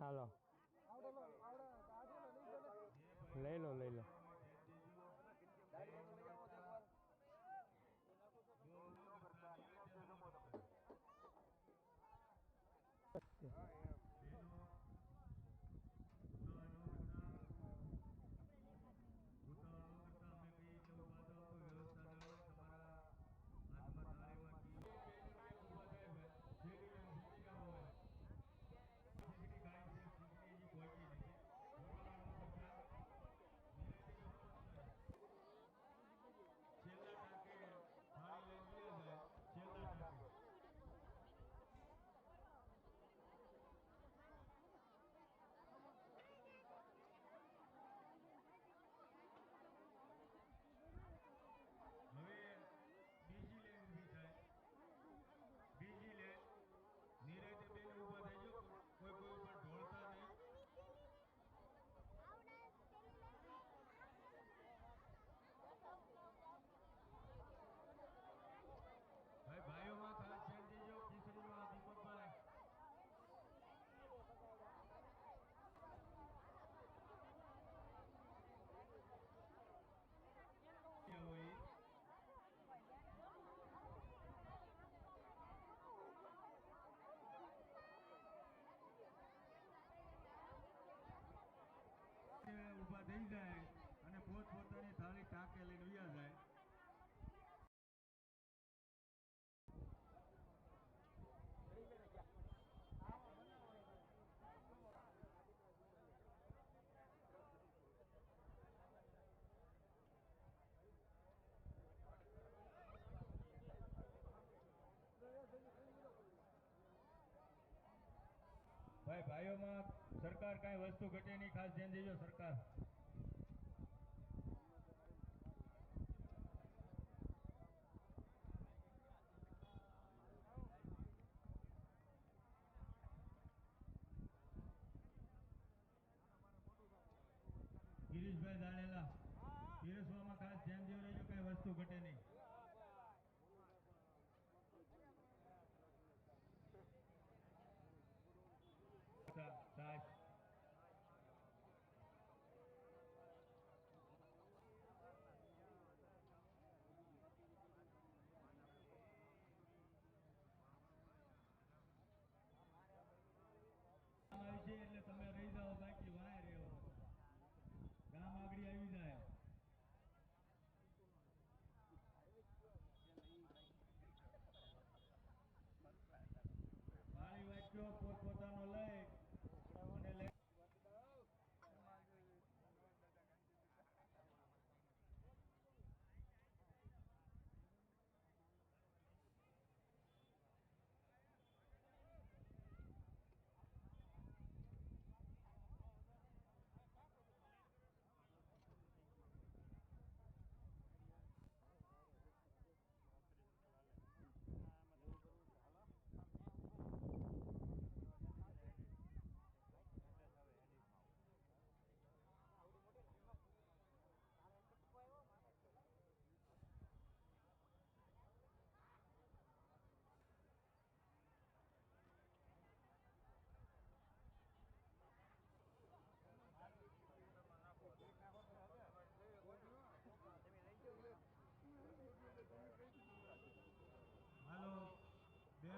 હાલો. લઈ લો લઈ લો. भाई भाइयों सरकार कई वस्तु घटे नहीं खास ध्यान दीजिए सरकार।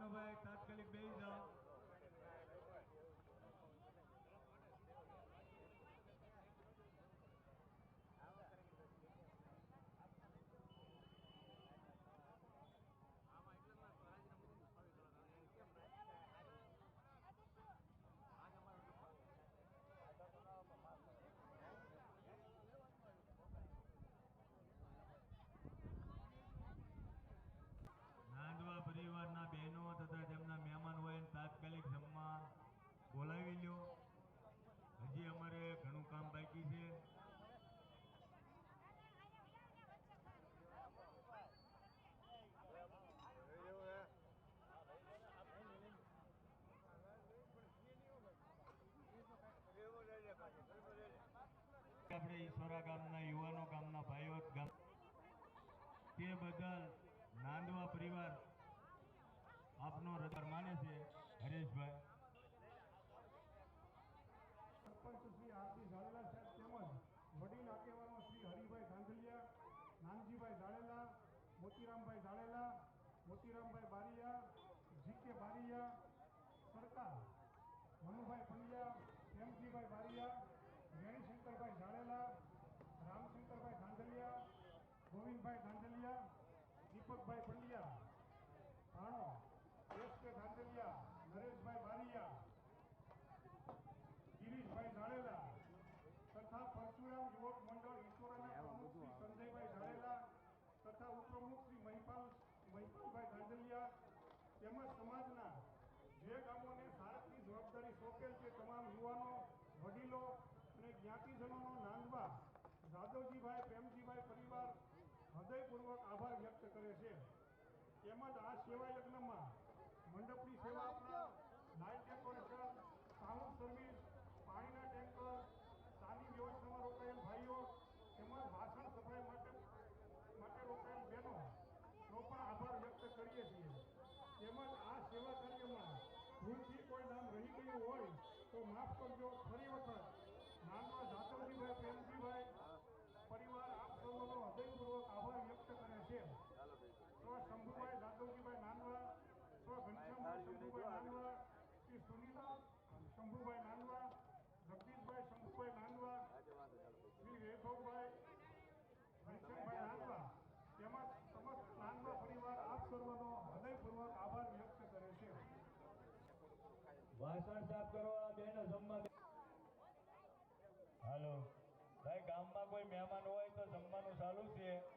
માનવભાઈ ઈસોરા ગામના યુવાનો, ગામના ભાઈઓ, ગામ તે બદલ નાંદવા પરિવાર આપનો હૃદય માને છે હરેશભાઈ. દીપકભાઈ પંડ્યા ભાણો એસ કે ધાંધલિયા નરેશભાઈ બારિયા ગિરીશભાઈ ઝાડેલા તથા પરશુરામ યુવક મંડળ ઈશ્વરના પ્રમુખ શ્રી સંજયભાઈ ઝાડેલા તથા ઉપપ્રમુખ શ્રી મહિપાલ મહિપાલભાઈ ધાંધલિયા તેમજ સમાજના જે ગામોને ભારતની જવાબદારી સોંપેલ છે તમામ યુવાનો વડીલો અને જ્ઞાતિજનોનો નાંદવા જાદવજીભાઈ પ્રેમજીભાઈ પરિવાર હૃદયપૂર્વક આભાર વ્યક્ત કરે છે. તેમજ આ સેવા યજ્ઞમાં વાસણ સાફ કરવા બેનો જમવા હાલો. ભાઈ, ગામમાં કોઈ મહેમાન હોય તો જમવાનું ચાલુ છે.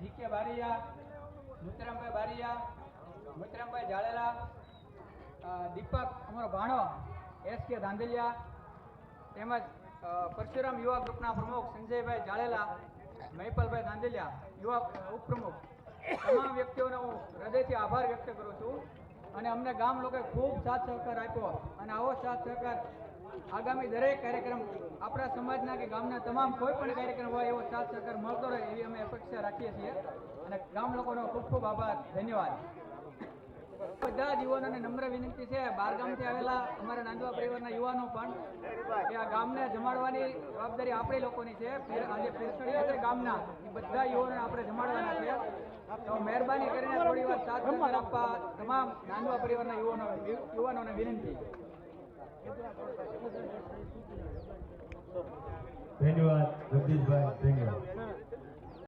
જીકે બારિયા, મુતરામભાઈ બારિયા, મુતરામભાઈ જાડેલા દીપક અમારો ભાણો, એસ કે ધાંધલિયા, તેમજ પરશુરામ યુવા ગ્રુપના પ્રમુખ સંજયભાઈ જાડેલા, મહિપાલભાઈ ધાંધલિયા, યુવા ઉપપ્રમુખ. તમામ વ્યક્તિઓનો હું હૃદયથી આભાર વ્યક્ત કરું છું અને અમને ગામ લોકોએ ખૂબ સાથ સહકાર આપ્યો અને આવો સાથ સહકાર આગામી દરેક કાર્યક્રમ આપણા સમાજના કે ગામના તમામ કોઈ પણ કાર્યક્રમ હોય એવો સાથ સહકાર મળતો રહે એવી અમે અપેક્ષા રાખીએ છીએ. અને ગામ લોકોનો ખૂબ ખૂબ આભાર. ધન્યવાદ. બધા યુવાનોને નમ્ર વિનંતી છે. બહારગામથી આવેલા અમારા નાંદવા પરિવારના યુવાનો પણ કે આ ગામને જમાડવાની જવાબદારી આપણી લોકોની છે. આજે ફેરસડીયા છે ગામના. એ બધા યુવાનોને આપણે જમાડવાના છે. તો મહેરબાની કરીને થોડી વાર સાથ આપવા તમામ નાંદવા પરિવારના યુવાનો યુવાનોને વિનંતી. ધન્યવાદ જગદીશભાઈ ધન્યવાદ.